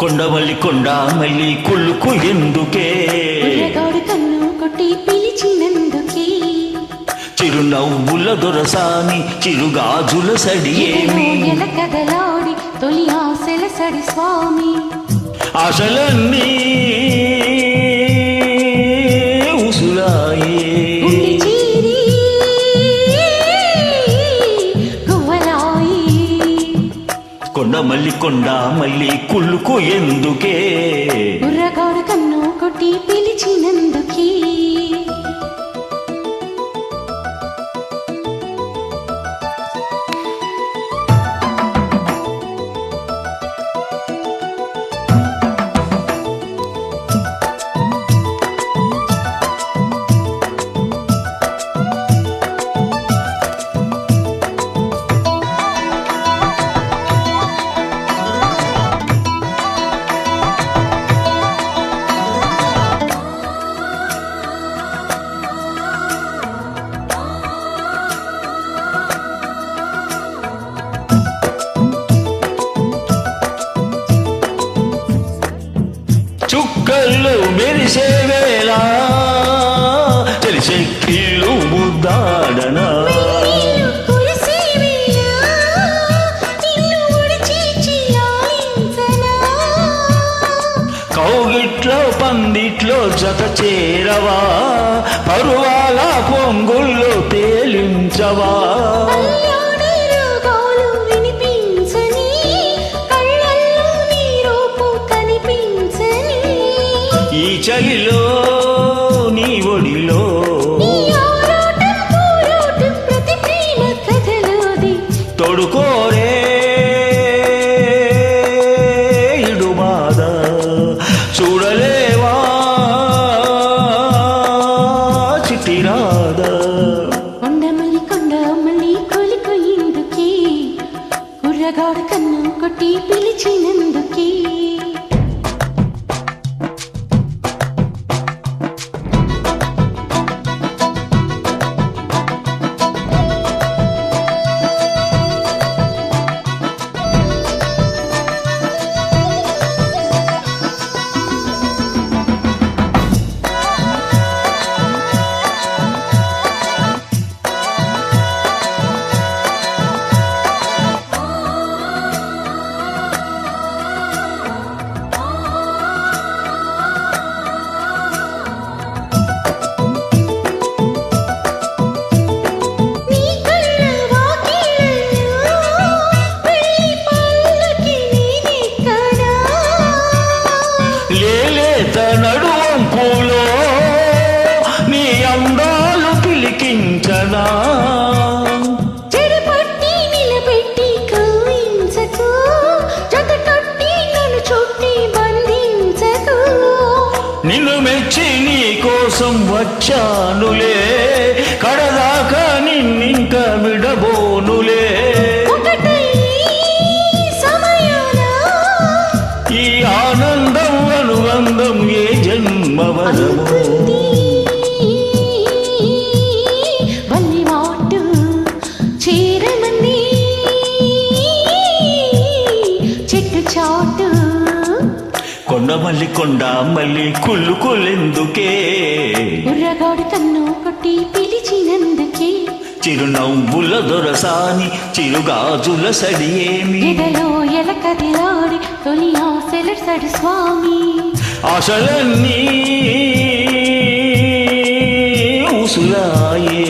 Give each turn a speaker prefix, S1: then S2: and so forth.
S1: కొండవల్లి కొండ మళ్ళీ కుళ్ళుకు ఎందుకే?
S2: ఉర్రగాడు కన్ను కొట్టి పిలిచినందుకే.
S1: చిరునవ్వుల దొరసాని చిరుగాజుల సడియేమి
S2: ఎల కదలాడి తొలి ఆశల సడి స్వామి.
S1: ఆశలన్నీ కొండ కొండ మళ్ళీ కుళ్ళుకు ఎందుకే?
S2: ఉర్రగాడు కన్ను కొట్టి పిలిచినందుకే.
S1: కళ్ళు మెరిసే వేళ. తెలిసే కిళ్ళు ముద్దాడనా. కౌగిట్లో పందిట్లో జత చేరవా. పరువాల ఈ చలిలో నీ ఒడిలో. తొడుకోరే ఇడు బాధ చూడలేవా
S2: కన్ను కొట్టి పిలిచినందుకే? కట్టి నన్ను
S1: మెచ్చి నీ కోసం వచ్చానులే. కడదాకా నిన్నింక విడబోనులే. ఈ ఆనందం అనుబంధం ఏ జన్మవరము? కొండ మల్లి కొండ మల్లి కుళ్ళు కుళ్ళెందుకే
S2: ఉర్రగాడు కన్ను కొట్టి పిలిచినందుకే.
S1: చిరునవ్వుల దొరసాని చిరుగాజుల సడియేమి?
S2: ఎదలో ఎలకదిలాడి తొలి ఆశల సడు స్వామి.
S1: ఆశలన్నీ ఉసులాయే